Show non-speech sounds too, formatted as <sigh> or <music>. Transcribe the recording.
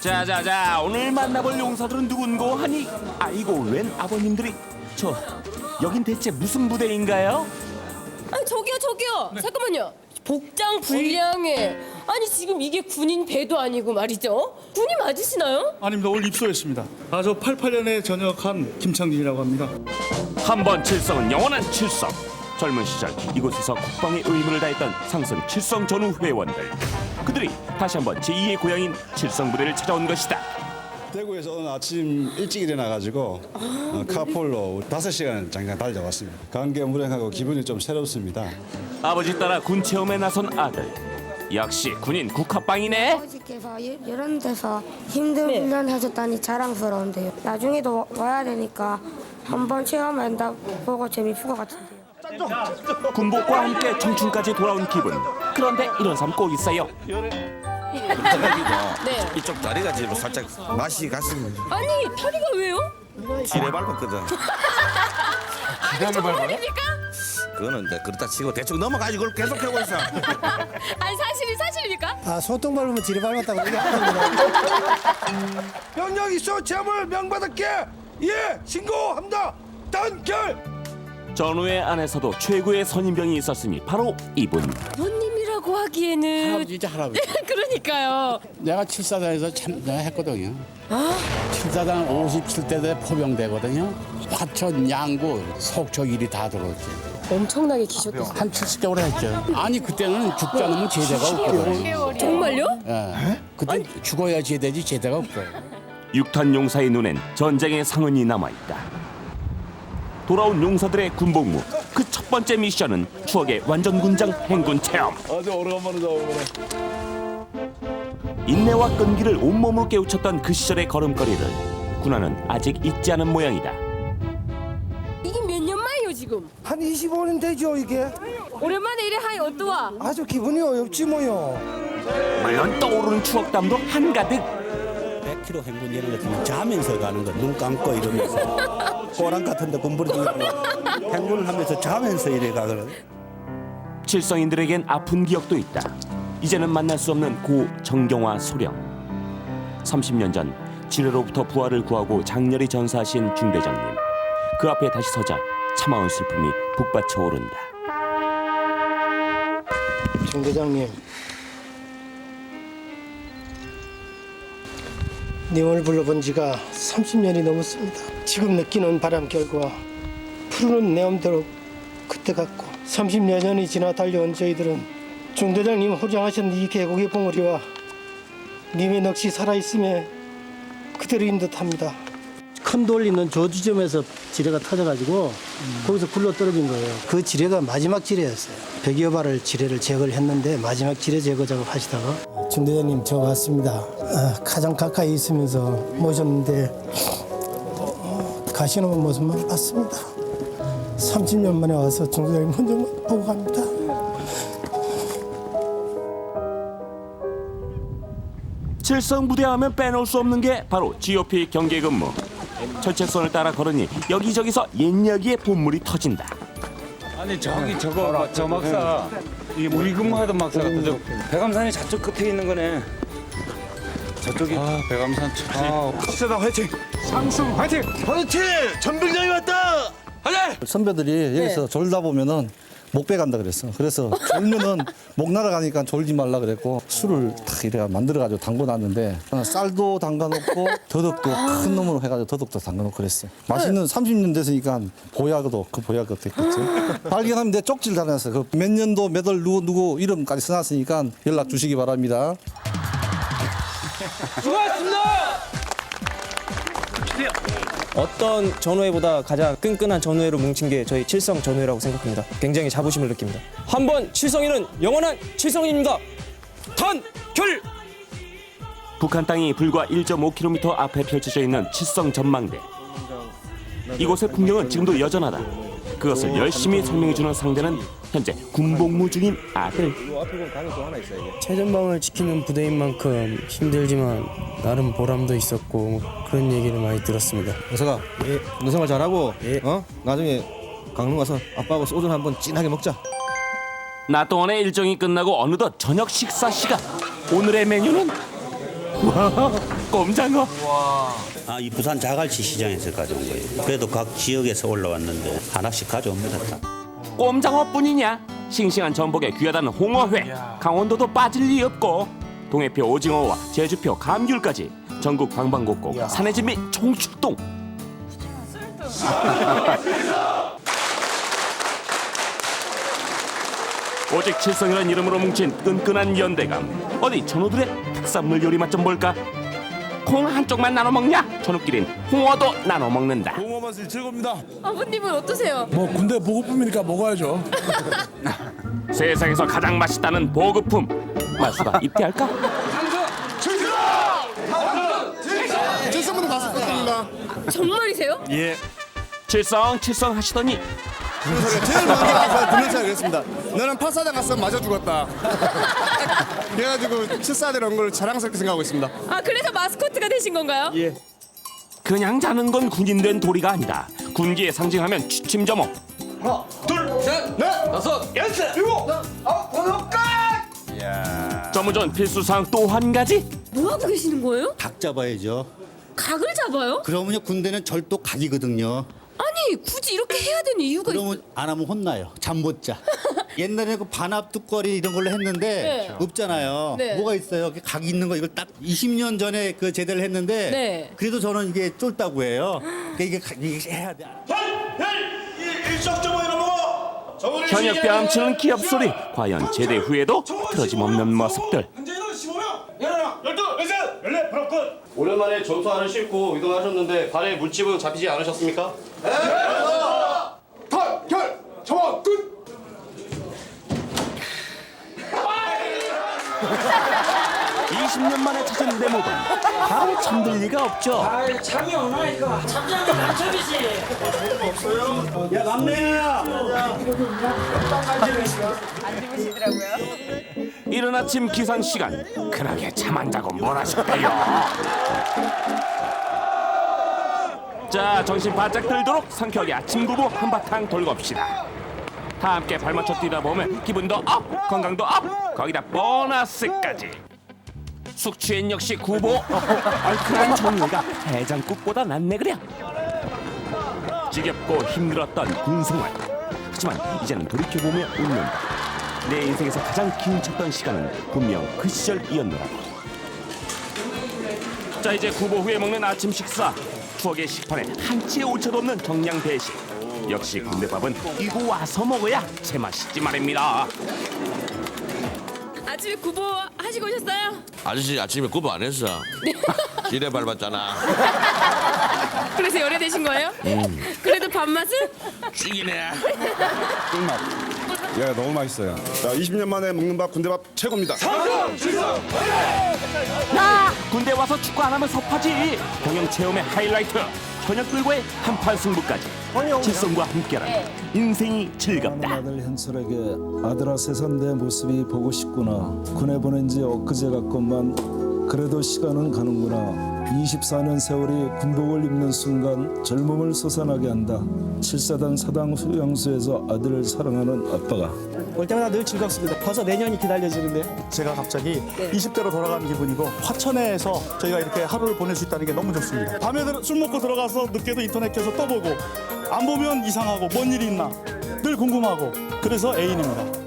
자자자 오늘 만나볼 용사들은 누군고 하니 아이고 웬 아버님들이 저 여긴 대체 무슨 부대인가요? 아니 저기요 저기요 잠깐만요 복장 불량해 아니 지금 이게 군인 배도 아니고 말이죠 군인 맞으시나요? 아닙니다. 오늘 입소했습니다. 아, 저 88년에 전역한 김창진이라고 합니다. 한 번 칠성은 영원한 칠성 젊은 시절 이곳에서 국방의 의무를 다했던 상승 칠성 전후 회원들 그들이 다시 한번 제2의 고향인 칠성 부대를 찾아온 것이다 대구에서 오늘 아침 일찍 일어나가지고 어, 카폴로 5시간 잠깐 달려왔습니다. 감개무량하고 기분이 좀 새롭습니다. 아버지 따라 군 체험에 나선 아들 역시 군인 국화빵이네 아버지께서 이- 이런 데서 힘든 네. 훈련 하셨다니 자랑스러운데요. 나중에도 와- 와야 되니까 한번 체험한다 보고 재미있을 것 같은데요. 군복과 함께 청춘까지 돌아온 기분 그런데 이런 삶꼭 있어요 네 이쪽 다리가 지금 살짝 맛이 갔습니다. 아니 다리가 왜요? 지뢰 밟았거든. 아니 정말입니까? 그거는 이제 그렇다 치고 대충 넘어가지고 그걸 계속 하고 있어. <laughs> 아니 사실이 사실입니까? 아 소똥 밟으면 지뢰 밟았다고 얘기하는 거예요. 명령 있어 재물 명받을게 예 신고합니다 단결 전우의 안에서도 최고의 선임병이 있었으니 바로 이분 아버님이라고 하기에는 할아버지 할아버지. <laughs> 그러니까요 내가 칠사단에서 참 내가 했거든요. 칠사단 57대 대 포병대거든요. 화천, 양구, 속초 일이 다 들어왔지. 엄청나게 기셨대 한 70개월 했죠. 아니 그때는 죽지 않으면 제대가 없거든요. 정말요? 예. 그때 죽어야 제대지 제대가 없어요. 육탄 용사의 눈엔 전쟁의 상흔이 남아 있다 돌아온 용사들의 군복무. 그 첫 번째 미션은 추억의 완전군장 행군 체험. 아주 오래간만에 나오네. 인내와 끈기를 온몸으로 깨우쳤던 그 시절의 걸음걸이를 군화는 아직 잊지 않은 모양이다. 이게 몇 년 만이요 지금? 한 25년 되죠 이게? 오랜만에 이래 하이 어떠와? 아주 기분이 어렵지 뭐요. 물론 떠오르는 추억담도 한가득. 100km 행군 이런 것 같으면 자면서 가는 거 눈 감고 이러면서 <laughs> 호랑 같은데 공부를 뛰고 행군을 하면서 자면서 이래 가거든 칠성인들에겐 아픈 기억도 있다. 이제는 만날 수 없는 고 정경화 소령. 30년 전 지뢰로부터 부하를 구하고 장렬히 전사하신 중대장님. 그 앞에 다시 서자 참아온 슬픔이 북받쳐 오른다. 중 대장님. 님을 불러본 지가 30년이 넘었습니다. 지금 느끼는 바람 결과 푸르는 내음대로 그때 같고 30여 년이 지나 달려온 저희들은 중 대장님 호장하신 이 계곡의 봉우리와 님의 넋이 살아있음에 그대로인 듯합니다. 큰 돌 있는 저 지점에서 지뢰가 터져가지고 거기서 굴러 떨어진 거예요. 그 지뢰가 마지막 지뢰였어요. 100여 발을 지뢰를 제거를 했는데 마지막 지뢰 제거 작업 하시다가 중 대장님 저 왔습니다. 아, 가장 가까이 있으면서 모셨는데 어, 가시는 모습만 봤습니다. 30년 만에 와서 중 대장님 혼자만 보고 갑니다. 칠성 부대하면 빼놓을 수 없는 게 바로 GOP 경계 근무. 철책선을 따라 걸으니 여기저기서 옛 이야기의 본물이 터진다. 아니 저기 저거 저 막사. 이게 우리 근무하던 막사 같은데 백암산이 저쪽 끝에 있는 거네. 저쪽이 아 백암산 아, 식사당 화이팅! 상승. 화이팅! 그렇지 전병장이 왔다! 선배들이 여기서 졸다 보면은 목 빼간다 그랬어. 그래서 졸면은 <laughs> 목 날아가니까 졸지 말라 그랬고 술을 탁 이래 만들어 가지고 담궈 놨는데 쌀도 담가 놓고 더덕도 큰 놈으로 해가지고 더덕도 담가 놓고 그랬어. 맛있는 30년 됐으니까 보약도 그 보약도 됐겠지? <laughs> 발견하면 내 쪽지를 달아놨어. 그몇 년도 몇 월 누구 누구 이름까지 써놨으니까 연락 주시기 바랍니다 어떤 전우회보다 가장 끈끈한 전우회로 뭉친 게 저희 칠성 전우회라고 생각합니다. 굉장히 자부심을 느낍니다. 한 번 칠성이는 영원한 칠성입니다. 단결! 북한 땅이 불과 1.5km 앞에 펼쳐져 있는 칠성 전망대. 이곳의 풍경은 지금도 여전하다. 그것을 열심히 설명해주는 상대는 현재 군복무 중인 아들. 최전방을 지키는 부대인 만큼 힘들지만 나름 보람도 있었고 뭐 그런 얘기를 많이 들었습니다. 여사가 너 생활 잘하고 어 나중에 강릉 와서 아빠하고 소주 한번 진하게 먹자. 낮 동안의 일정이 끝나고 어느덧 저녁 식사 시간. 오늘의 메뉴는 <laughs> 꼼장어. 아, 이 부산 자갈치 시장에서 가져온 거예요. 그래도 각 지역에서 올라왔는데 하나씩 가져옵니다. 다. 꼼장어뿐이냐? 싱싱한 전복에 귀하다는 홍어회, 강원도도 빠질 리 없고 동해표 오징어와 제주표 감귤까지 전국 방방곡곡 산해진 및 총출동. 오직 칠성이라는 이름으로 뭉친 끈끈한 연대감. 어디 전우들의 특산물 요리 맛 좀 볼까? 콩 한쪽만 나눠 먹냐? 전우끼린 홍어도 나눠 먹는다. 홍어 맛이 최고입니다. 아버님은 어떠세요? 뭐 군대 보급품이니까 먹어야죠. <laughs> 세상에서 가장 맛있다는 보급품. 말수가 입대할까? 칠성분들 가서 니다 정말이세요? 예. 칠성 칠성 하시더니 제일 먼저 가서 군인차 그랬습니다. 너는 파사장 가서 맞아 죽었다. <laughs> 그래가지고 칠사들한 걸 자랑스럽게 생각하고 있습니다. 아 그래서 마스코트가 되신 건가요? 예. 그냥 자는 건 군인된 도리가 아니다. 군기에 상징하면 취침점호. 점호전 필수사항 또 한 가지. 뭐 하고 계시는 거예요? 각 잡아야죠. 각을 잡아요? 그러면요 군대는 절도 각이거든요. 굳이 이렇게 해야 되는 이유가 있... 그러면 안 하면 혼나요. 잠 못 자. 옛날에 그 반합 뚜거리 이런 걸로 했는데 네. 없잖아요. 네. 뭐가 있어요? 이렇게 각 있는 거 이걸 딱 20년 전에 그 제대를 했는데 네. 그래도 저는 이게 쫄다고 해요. 그러니까 이게, 각- 이게 해야 돼. 현역 뺨치는 기합 소리. 과연 제대 후에도 틀어짐없는 모습들. 오랜만에 점수안을 싣고 이동하셨는데 발에 물집은 잡히지 않으셨습니까? 탈결 정원 끝. 20년 만에 찾은 내 모습. 바로 잠들 리가 없죠. 야 막내야. 이른 아침 기상 시간. 그러게 잠안 자고 뭘 하실까요? 자, 정신 바짝 들도록 상쾌하게 아침 구보 한바탕 돌고 옵시다. 다 함께 발맞춰 뛰다 보면 기분도 업, 건강도 업, 거기다 보너스까지. 숙취엔 역시 구보. 얼큰한 정리가 해장국보다 낫네 그래. 지겹고 힘들었던 군생활. 하지만 이제는 돌이켜보며 웃는다. 내 인생에서 가장 긴 쳤던 시간은 분명 그 시절이었노라고. 자 이제 구보 후에 먹는 아침 식사. 추억의 식판에 한치의 오차도 없는 정량 대식. 역시 군대밥은 이거 와서 먹어야 제맛이지 말입니다. 아침에 구보 하시고 오셨어요? 아저씨 아침에 구보 안 했어. <laughs> 지뢰 밟았잖아. <laughs> 그래서 열애 되신 거예요? 음. 그래도 밥맛은? 죽이네. 꿀맛. <laughs> 예, 너무 맛있어요. 자, 20년 만에 먹는 밥 군대밥 최고입니다. 야 군대 와서 축구 안 하면 섭하지. 경영 체험의 하이라이트. 현역들과의 한판 승부까지. 칠성과 함께라면 인생이 즐겁다. 아들 현철에게 아들아 세상 내 모습이 보고 싶구나 군에 보낸 지 엊그제 같건만 그래도 시간은 가는구나 24년 세월이 군복을 입는 순간 젊음을 솟아나게 한다 칠사단 사당 휴양소에서 아들을 사랑하는 아빠가 올 때마다 늘 즐겁습니다. 벌써 내년이 기다려지는데 제가 갑자기 20대로 돌아가는 기분이고 화천에서 저희가 이렇게 하루를 보낼 수 있다는 게 너무 좋습니다. 밤에 들어- 술 먹고 들어가서 늦게도 인터넷 켜서 또 보고 안 보면 이상하고 뭔 일이 있나 늘 궁금하고 그래서 애인입니다.